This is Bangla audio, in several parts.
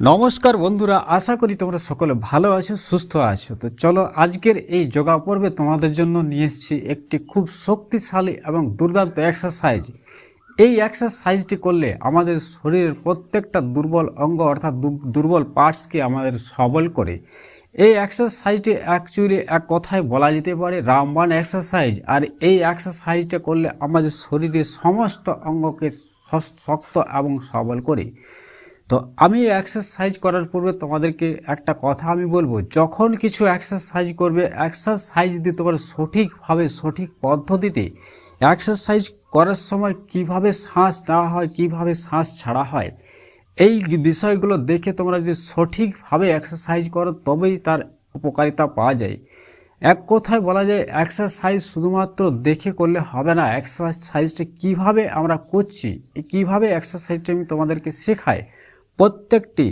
নমস্কার বন্ধুরা, আশা করি তোমরা সকলে ভালো আছো, সুস্থ আছো। তো চলো আজকের এই যোগা পর্বে তোমাদের জন্য নিয়ে এসেছি একটি খুব শক্তিশালী এবং দুর্দান্ত এক্সারসাইজ এই এক্সারসাইজটি করলে আমাদের শরীরের প্রত্যেকটা দুর্বল অঙ্গ অর্থাৎ দুর্বল পার্টসকে আমাদের সবল করে। এই এক্সারসাইজটি অ্যাকচুয়ালি এক কথায় বলা যেতে পারে রামবান এক্সারসাইজ আর এই এক্সারসাইজটা করলে আমাদের শরীরের সমস্ত অঙ্গকে শক্ত এবং সবল করে। তো আমি এক্সারসাইজ করার পূর্বে তোমাদেরকে একটা কথা আমি বলব, যখন কিছু এক্সারসাইজ করবে এক্সারসাইজ যদি তোমার সঠিকভাবে, সঠিক পদ্ধতিতে এক্সারসাইজ করার সময় কীভাবে শ্বাস নেওয়া হয়, কীভাবে শ্বাস ছাড়া হয়, এই বিষয়গুলো দেখে তোমরা যদি সঠিকভাবে এক্সারসাইজ করো, তবেই তার উপকারিতা পাওয়া যায়। এক কথায় বলা যায় এক্সারসাইজ শুধুমাত্র দেখে করলে হবে না এক্সারসাইজটা কীভাবে আমরা করছি, কীভাবে এক্সারসাইজটা আমি তোমাদেরকে শেখাই প্রত্যেকটি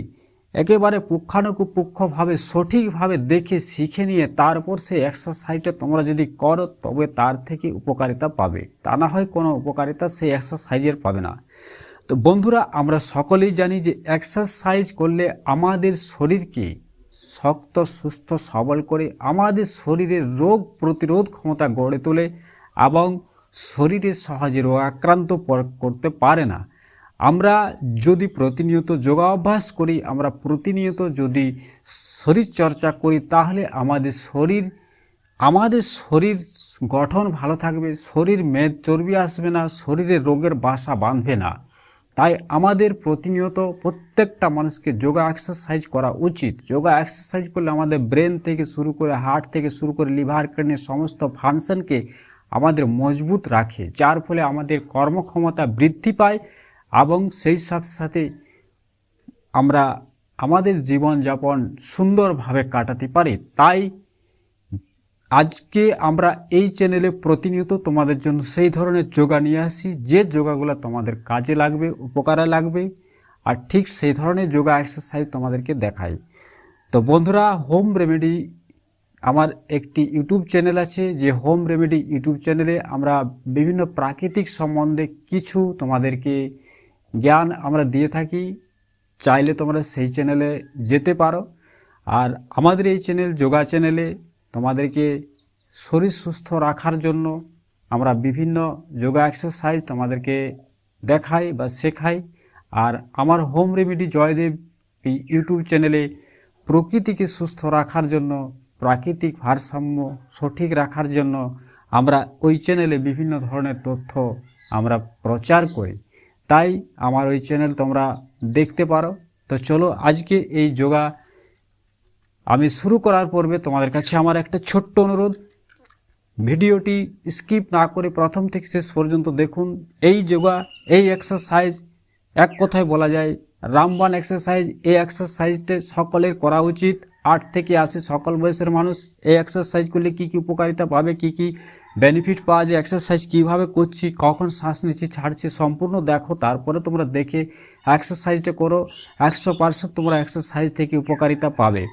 একেবারে পুঙ্খানুপুঙ্খভাবে, সঠিকভাবে দেখে শিখে নিয়ে তারপর সেই এক্সারসাইজটা তোমরা যদি করো, তবে তার থেকে উপকারিতা পাবে। তা না হয় কোনো উপকারিতা সেই এক্সারসাইজের পাবে না। তো বন্ধুরা, আমরা সকলেই জানি যে এক্সারসাইজ করলে আমাদের শরীরকে শক্ত, সুস্থ, সবল করে আমাদের শরীরের রোগ প্রতিরোধ ক্ষমতা গড়ে তোলে এবং শরীরে সহজে রোগ আক্রান্ত করতে পারে না। আমরা যদি প্রতিনিয়ত যোগাভ্যাস করি, আমরা প্রতিনিয়ত যদি শরীর চর্চা করি, তাহলে আমাদের শরীর আমাদের শরীর গঠন ভালো থাকবে, শরীর মেদ চর্বি আসবে না, শরীরে রোগের বাসা বাঁধবে না। তাই আমাদের প্রতিনিয়ত প্রত্যেকটা মানুষকে যোগা এক্সারসাইজ করা উচিত। যোগা এক্সারসাইজ করলে আমাদের ব্রেন থেকে শুরু করে হার্ট থেকে শুরু করে লিভার কিডনি সমস্ত ফাংশনকে আমাদের মজবুত রাখে, যার ফলে আমাদের কর্মক্ষমতা বৃদ্ধি পায়। এবং সেই সাথে সাথে আমরা আমাদের জীবনযাপন সুন্দরভাবে কাটাতে পারি। তাই আজকে আমরা এই চ্যানেলে প্রতিনিয়ত তোমাদের জন্য সেই ধরনের যোগা নিয়ে আসি। যে যোগাগুলো তোমাদের কাজে লাগবে, উপকারে লাগবে, আর ঠিক সেই ধরনের যোগা এক্সারসাইজ তোমাদেরকে দেখাই। তো বন্ধুরা হোম রেমেডি আমার একটি ইউটিউব চ্যানেল আছে। যে হোম রেমেডি ইউটিউব চ্যানেলে আমরা বিভিন্ন প্রাকৃতিক সম্বন্ধে কিছু তোমাদেরকে জ্ঞান আমরা দিয়ে থাকি, চাইলে তোমরা সেই চ্যানেলে যেতে পারো। আর আমাদের এই চ্যানেল যোগা চ্যানেলে তোমাদেরকে শরীর সুস্থ রাখার জন্য আমরা বিভিন্ন যোগা এক্সারসাইজ তোমাদেরকে দেখাই বা শেখাই। আর আমার হোম রেমেডি জয়দেব এই ইউটিউব চ্যানেলে প্রকৃতিকে সুস্থ রাখার জন্য, প্রাকৃতিক ভারসাম্য সঠিক রাখার জন্য আমরা ওই চ্যানেলে বিভিন্ন ধরনের তথ্য আমরা প্রচার করি। তাই আমার ওই চ্যানেল তোমরা দেখতে পারো। তো চলো আজকে এই যোগা আমি শুরু করার পূর্বে তোমাদের কাছে আমার একটা ছোট্ট অনুরোধ। ভিডিওটি স্কিপ না করে প্রথম থেকে শেষ পর্যন্ত দেখুন। এই যোগা, এই এক্সারসাইজ এক কথায় বলা যায়, রামবান এক্সারসাইজ এই এক্সারসাইজটা সকলের করা উচিত। আট থেকে আশি সকল বয়সের মানুষ এই এক্সারসাইজ করলে কী কী উপকারিতা পাবে, কী কী বেনিফিট পাওয়া যায় এক্সারসাইজ কীভাবে করছি, কখন শ্বাস নিচ্ছি, ছাড়ছি, সম্পূর্ণ দেখো, তারপরে তোমরা দেখে এক্সারসাইজটা করো, একশো পার্সেন্ট তোমরা এক্সারসাইজ থেকে উপকারিতা পাবে।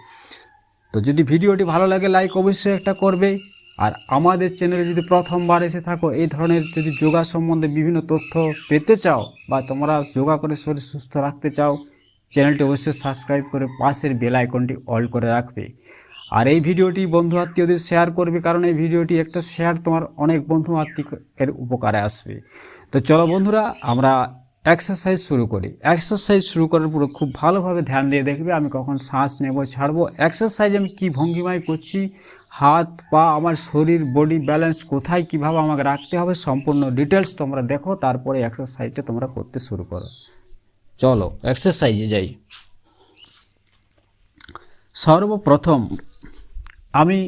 তো যদি ভিডিওটি ভালো লাগে লাইক অবশ্যই একটা করবে। আর আমাদের চ্যানেলে যদি প্রথমবার এসে থাকো, এই ধরনের যদি যোগা সম্বন্ধে বিভিন্ন তথ্য পেতে চাও বা তোমরা যোগা করে শরীর সুস্থ রাখতে চাও চ্যানেলটি অবশ্যই সাবস্ক্রাইব করে পাশের বেল আইকনটি অল করে রাখবে। আর এই ভিডিওটি বন্ধু আত্মীয়দের শেয়ার করবে, কারণ এই ভিডিওটি একটা শেয়ার তোমার অনেক বন্ধু আত্মীয়ের উপকারে আসবে। তো চলো বন্ধুরা, আমরা এক্সারসাইজ শুরু করি। এক্সারসাইজ শুরু করার পুরো খুব ভালোভাবে ধ্যান দিয়ে দেখবে, আমি কখন শ্বাস নেব, ছাড়বো। এক্সারসাইজ আমি কী ভঙ্গিমায় করছি, হাত, পা, আমার শরীর বডি ব্যালেন্স কোথায়, কীভাবে আমাকে রাখতে হবে, সম্পূর্ণ ডিটেলস তোমরা দেখো, তারপরে এক্সারসাইজটা তোমরা করতে শুরু করো। চলো এক্সারসাইজে যাই। সর্বপ্রথম আমি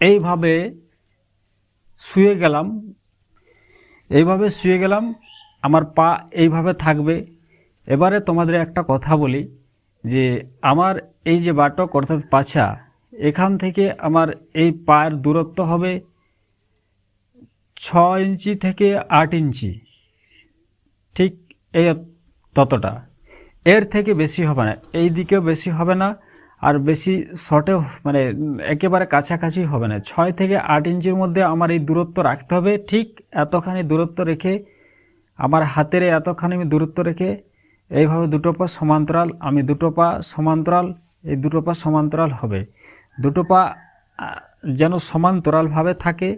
এইভাবে শুয়ে গেলাম, এইভাবে শুয়ে গেলাম, আমার পা এইভাবে থাকবে। এবারে তোমাদের একটা কথা বলি, যে আমার এই যে বাটক অর্থাৎ পাছা, এখান থেকে আমার এই পায়ের দূরত্ব হবে ছ ইঞ্চি থেকে আট ইঞ্চি। ঠিক এই ততটা। এর থেকে বেশি হবে না, এই দিকেও বেশি হবে না আর বেশি শর্টেও মানে একেবারে কাছাকাছি হবে না। ছয় থেকে আট ইঞ্চির মধ্যে আমার এই দূরত্ব রাখতে হবে। ঠিক এতখানি দূরত্ব রেখে আমার হাতের এতখানি আমি দূরত্ব রেখে এইভাবে দুটো পা সমান্তরাল, আমি দুটো পা সমান্তরাল, এই দুটো পা সমান্তরাল হবে। দুটো পা যেন সমান্তরালভাবে থাকে।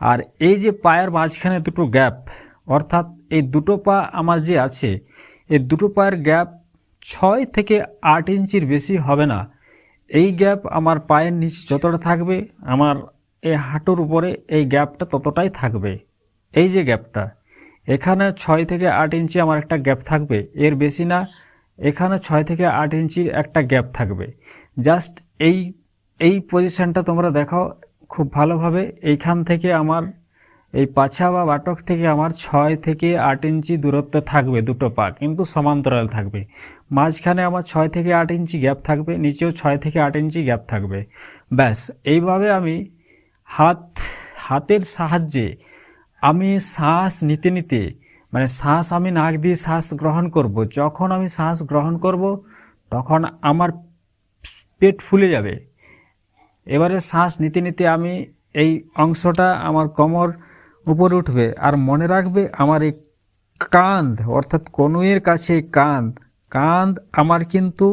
আর এই যে পায়ের মাঝখানে দুটো গ্যাপ অর্থাৎ এই দুটো পা আমার যে আছে, এই দুটো পায়ের গ্যাপ ছয় থেকে আট ইঞ্চির বেশি হবে না। এই গ্যাপ আমার পায়ের নিচে যতটা থাকবে, আমার এই হাঁটুর উপরে এই গ্যাপটা ততটাই থাকবে। এই যে গ্যাপটা, এখানে ছয় থেকে আট ইঞ্চি আমার একটা গ্যাপ থাকবে, এর বেশি না, এখানে ছয় থেকে আট ইঞ্চির একটা গ্যাপ থাকবে। জাস্ট এই এই পজিশনটা তোমরা দেখাও খুব ভালোভাবে, এইখান থেকে আমার এই পাছা বা বাটক থেকে আমার ছয় থেকে আট ইঞ্চি দূরত্ব থাকবে দুটো পা, কিন্তু সমান্তরাল থাকবে। মাঝখানে আমার ছয় থেকে আট ইঞ্চি গ্যাপ থাকবে, নিচেও ছয় থেকে আট ইঞ্চি গ্যাপ থাকবে। ব্যাস, এইভাবে আমি হাত, হাতের সাহায্যে আমি শ্বাস নিতে নিতে মানে শ্বাস আমি নাক দিয়ে শ্বাস গ্রহণ করব, যখন আমি শ্বাস গ্রহণ করব, তখন আমার পেট ফুলে যাবে। এবারে শ্বাস নিতে নিতে আমি এই অংশটা আমার কোমর উপরে উঠবে আর মনে রাখবে আমার এই কাঁধ, অর্থাৎ কনুয়ের কাছে কাঁধ। কাঁধ আমার কিন্তু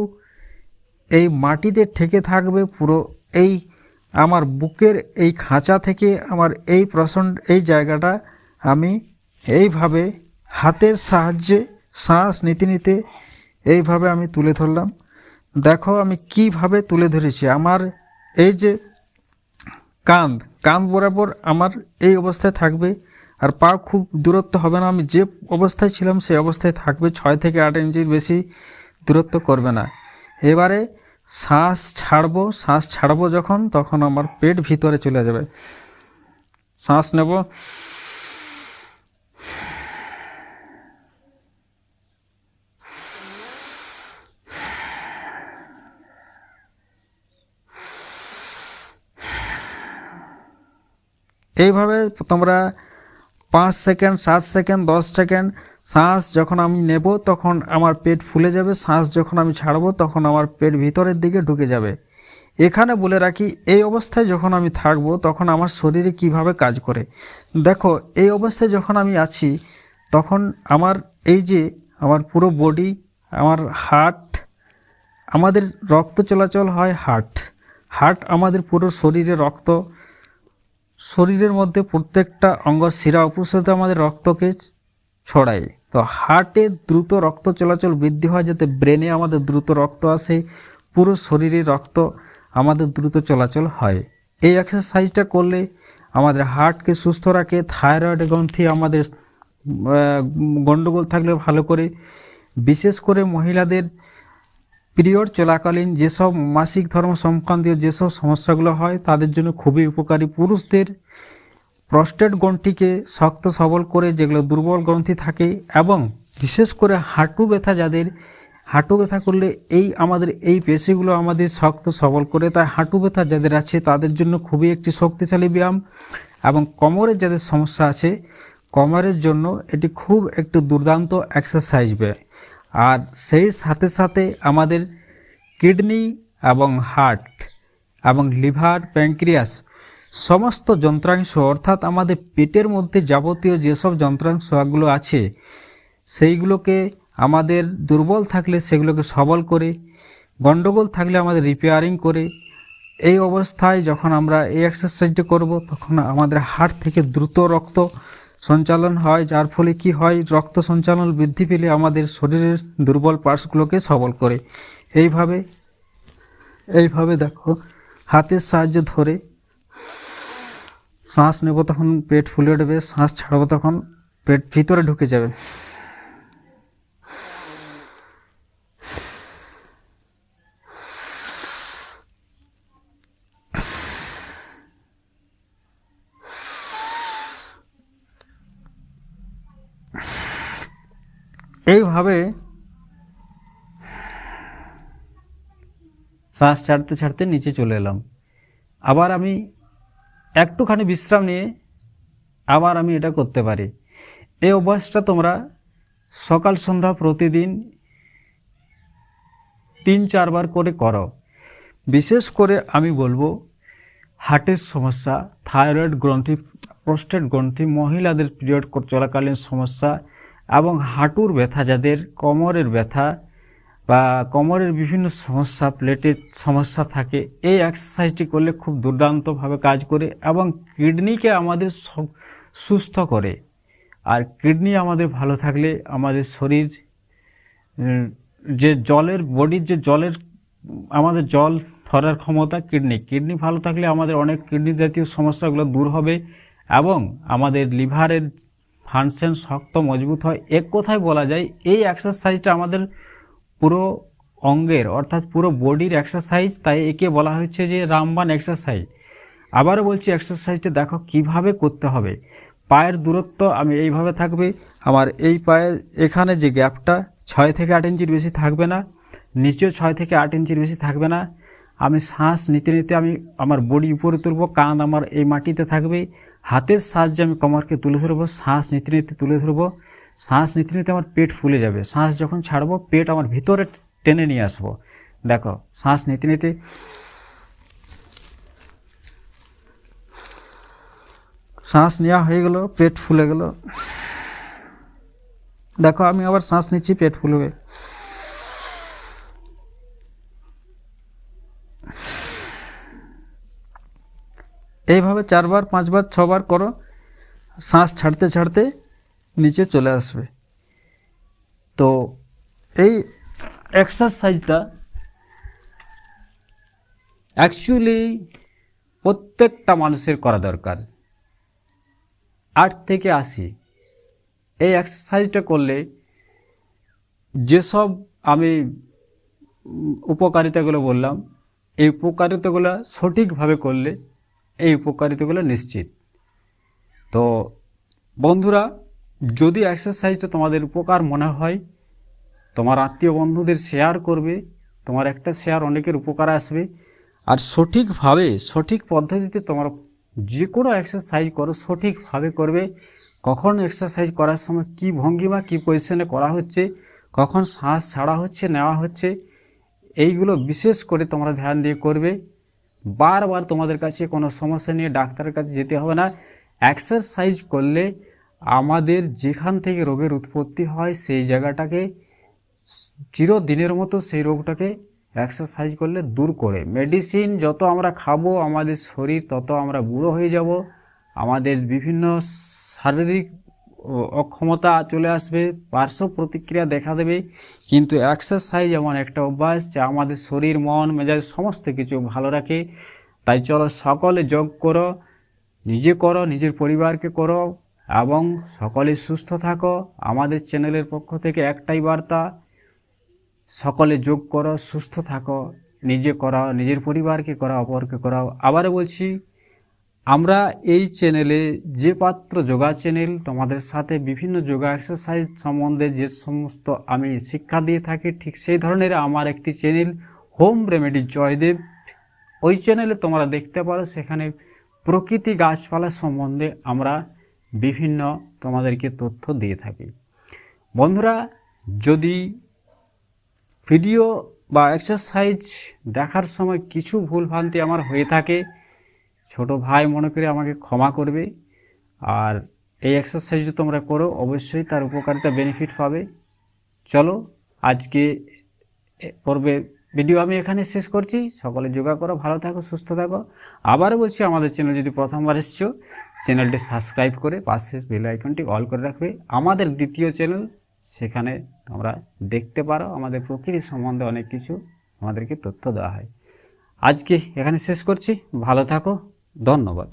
এই মাটিতে ঠেকে থাকবে পুরো এই আমার বুকের এই খাঁচা থেকে আমার এই প্রসন্ড এই জায়গাটা আমি এইভাবে হাতের সাহায্যে শ্বাস নিতে নিতে এইভাবে আমি তুলে ধরলাম। দেখো আমি কীভাবে তুলে ধরেছি। আমার এই যে কাঁধ কাঁধ বরাবর আমার এই অবস্থায় থাকবে। আর পা খুব দূরত্ব হবে না, আমি যে অবস্থায় ছিলাম সেই অবস্থায় থাকবে, ছয় থেকে আট ইঞ্চির বেশি দূরত্ব করবে না। এবারে শ্বাস ছাড়বো শ্বাস ছাড়বো যখন, তখন আমার পেট ভিতরে চলে যাবে। শ্বাস নেব। এইভাবে তোমরা পাঁচ সেকেন্ড, সাত সেকেন্ড, দশ সেকেন্ড, শ্বাস যখন আমি নেব তখন আমার পেট ফুলে যাবে, শ্বাস যখন আমি ছাড়বো তখন আমার পেট ভিতরের দিকে ঢুকে যাবে। এখানে বলে রাখি, এই অবস্থায় যখন আমি থাকব তখন আমার শরীরে কীভাবে কাজ করে? দেখো, এই অবস্থায় যখন আমি আছি তখন আমার এই যে আমার পুরো বডি আমার হার্ট আমাদের রক্ত চলাচল হয় হার্ট হার্ট আমাদের পুরো শরীরে রক্ত শরীরের মধ্যে প্রত্যেকটা অঙ্গ শিরা উপস্থিত আমাদের রক্তকে ছড়ায়। তো হার্টে দ্রুত রক্ত চলাচল বৃদ্ধি হয় যাতে ব্রেনে আমাদের দ্রুত রক্ত আসে পুরো শরীরে রক্ত আমাদের দ্রুত চলাচল হয়। এই এক্সারসাইজটা করলে আমাদের হার্টকে সুস্থ রাখে থাইরয়েড গ্রন্থি আমাদের আহ, গন্ডগোল থাকলে ভালো করে। বিশেষ করে মহিলাদের পিরিয়ড, চলাকালীন যেসব মাসিক ধর্ম সংক্রান্তীয় যেসব সমস্যাগুলো হয়, তাদের জন্য খুবই উপকারী। পুরুষদের প্রস্টেট গ্রন্থিকে শক্ত সবল করে, যেগুলো দুর্বল গ্রন্থি থাকে, এবং বিশেষ করে হাঁটু ব্যথা যাদের, হাঁটু ব্যথা করলে এই আমাদের, এই পেশিগুলো আমাদের শক্ত সবল করে, তাই হাঁটু ব্যথা যাদের আছে, তাদের জন্য খুবই একটি শক্তিশালী ব্যায়াম। এবং কোমরের যাদের সমস্যা আছে, কোমরের জন্য এটি খুব একটি দুর্দান্ত এক্সারসাইজ ব্যয় আর সেই সাথে সাথে আমাদের কিডনি এবং হার্ট এবং লিভার প্যাঙ্ক্রিয়াস সমস্ত যন্ত্রাংশ, অর্থাৎ আমাদের পেটের মধ্যে যাবতীয় যেসব যন্ত্রাংশগুলো আছে, সেইগুলোকে আমাদের দুর্বল থাকলে সেগুলোকে সবল করে গণ্ডগোল থাকলে আমাদের রিপেয়ারিং করে, এই অবস্থায় যখন আমরা এই এক্সারসাইজটা করব, তখন আমাদের হার্ট থেকে দ্রুত রক্ত সঞ্চালন হয়, যার ফলে কি হয়, রক্ত সঞ্চালন বৃদ্ধি পেলে আমাদের শরীরের দুর্বল পার্টসগুলোকে সবল করে। এইভাবে এইভাবে দেখো, হাতের সাহায্য ধরে শ্বাস নেব তখন, পেট ফুলে উঠবে, শ্বাস ছাড়বো তখন, পেট ভিতরে ঢুকে যাবে। এইভাবে শ্বাস ছাড়তে ছাড়তে নিচে চলে এলাম। আবার আমি একটুখানি বিশ্রাম নিয়ে আবার আমি এটা করতে পারি। এই অভ্যাসটা তোমরা সকাল সন্ধ্যা প্রতিদিন তিন চারবার করে করো। বিশেষ করে আমি বলব হার্টের সমস্যা, থাইরয়েড গ্রন্থি, প্রস্টেট গ্রন্থি, মহিলাদের পিরিয়ড চলাকালীন সমস্যা এবং হাঁটুর ব্যথা, যাদের কোমরের ব্যথা বা কোমরের বিভিন্ন সমস্যা প্লেটের সমস্যা থাকে, এই এক্সারসাইজটি করলে খুব দুর্দান্তভাবে কাজ করে এবং কিডনিকে আমাদের সুস্থ করে। আর কিডনি আমাদের ভালো থাকলে আমাদের শরীর যে জলের বডির যে জলের, আমাদের জল ধরার ক্ষমতা কিডনি কিডনি ভালো থাকলে আমাদের অনেক কিডনি জাতীয় সমস্যাগুলো দূর হবে এবং আমাদের লিভারের ফাংশন শক্ত, মজবুত হয়। এক কথায় বলা যায়, এই এক্সারসাইজটা আমাদের পুরো অঙ্গের, অর্থাৎ পুরো বডির এক্সারসাইজ তাই একে বলা হচ্ছে যে রামবান এক্সারসাইজ আবারও বলছি এক্সারসাইজটা দেখো কীভাবে করতে হবে। পায়ের দূরত্ব আমি এইভাবে থাকবে, আমার এই পায়ের এখানে যে গ্যাপটা ছয় থেকে আট ইঞ্চির বেশি থাকবে না, নিচেও ছয় থেকে আট ইঞ্চির বেশি থাকবে না। আমি শ্বাস নিতে নিতে আমি আমার বডি উপরে তুলবো কাঁধ আমার এই মাটিতে থাকবে হাতের সাহায্যে আমি কোমরকে তুলে ধরবো, শ্বাস নিতে নিতে তুলে ধরবো, শ্বাস নিতে নিতে আমার পেট ফুলে যাবে। শ্বাস যখন ছাড়বো, পেট আমার ভিতরে টেনে নিয়ে আসব। দেখো, শ্বাস নিতে নিতে শ্বাস নেওয়া হয়ে গেল, পেট ফুলে গেল। দেখো, আমি আবার শ্বাস নিচ্ছি, পেট ফুলবে। এইভাবে চারবার, পাঁচবার, ছবার করো, শ্বাস ছাড়তে ছাড়তে নিচে চলে আসবে। তো এই এক্সারসাইজটা অ্যাকচুয়ালি প্রত্যেকটা মানুষের করা দরকার। আট থেকে আশি। এই এক্সারসাইজটা করলে যেসব আমি উপকারিতাগুলো বললাম, এই উপকারিতাগুলো সঠিকভাবে করলে এই উপকারিতাগুলো নিশ্চিত। তো বন্ধুরা, যদি এক্সারসাইজটা তোমাদের উপকার মনে হয়, তোমার আত্মীয় বন্ধুদের শেয়ার করবে, তোমার একটা শেয়ার অনেকের উপকার আসবে। আর সঠিকভাবে, সঠিক পদ্ধতিতে তোমার যে কোনো এক্সারসাইজ করো, সঠিকভাবে করবে। কখন এক্সারসাইজ করার সময় কি ভঙ্গিমা কি পজিশনে করা হচ্ছে, কখন শ্বাস ছাড়া হচ্ছে, নেওয়া হচ্ছে, এইগুলো বিশেষ করে তোমরা ধ্যান দিয়ে করবে। বারবার তোমাদের কাছে কোনো সমস্যা নিয়ে ডাক্তারের কাছে যেতে হবে না। এক্সারসাইজ করলে আমাদের যেখান থেকে রোগের উৎপত্তি হয়, সেই জায়গাটাকে, চিরদিনের মতো সেই রোগটাকে এক্সারসাইজ করলে দূর করে। মেডিসিন যত আমরা খাব, আমাদের শরীর তত আমরা বুড়ো হয়ে যাব। আমাদের বিভিন্ন শারীরিক অক্ষমতা চলে আসবে, পার্শ্ব প্রতিক্রিয়া দেখা দেবে। কিন্তু এক্সারসাইজ এমন একটা অভ্যাস যা আমাদের শরীর, মন, মেজাজ সমস্ত কিছু ভালো রাখে। তাই চলো সকলে যোগ করো, নিজে করো, নিজের পরিবারকে করো এবং সকলে সুস্থ থাকো। আমাদের চ্যানেলের পক্ষ থেকে একটাই বার্তা, সকলে যোগ করো, সুস্থ থাকো। নিজে করাও, নিজের পরিবারকে করাও, অপরকে করাও। আবারও বলছি আমরা এই চ্যানেলে যে পাত্র যোগা চ্যানেল তোমাদের সাথে বিভিন্ন যোগা এক্সারসাইজ সম্বন্ধে যে সমস্ত আমি শিক্ষা দিয়ে থাকি, ঠিক সেই ধরনের আমার একটি চ্যানেল হোম রেমেডি জয়দেব ওই চ্যানেলে তোমরা দেখতে পারো, সেখানে প্রকৃতি গাছপালা সম্বন্ধে আমরা বিভিন্ন তোমাদেরকে তথ্য দিয়ে থাকি। বন্ধুরা, যদি ভিডিও বা এক্সারসাইজ দেখার সময় কিছু ভুলভ্রান্তি আমার হয়ে থাকে ছোট ভাই মনে করে আমাকে ক্ষমা করবে। আর এই এক্সারসাইজ তোমরা করো, অবশ্যই তার উপকারিতা বেনিফিট পাবে। চলো, আজকে পর্বে ভিডিও আমি এখানে শেষ করছি। সকলে যোগা করো, ভালো থাকো, সুস্থ থাকো। আবারও বলছি, আমাদের চ্যানেল যদি প্রথমবার এসছো চ্যানেলটি সাবস্ক্রাইব করে পাশে বেল আইকনটি অল করে রাখবে। আমাদের দ্বিতীয় চ্যানেল সেখানে তোমরা দেখতে পারো, আমাদের প্রকৃতি সম্বন্ধে অনেক কিছু আমাদেরকে তথ্য দেওয়া হয়। আজকে এখানে শেষ করছি। ভালো থাকো ধন্যবাদ।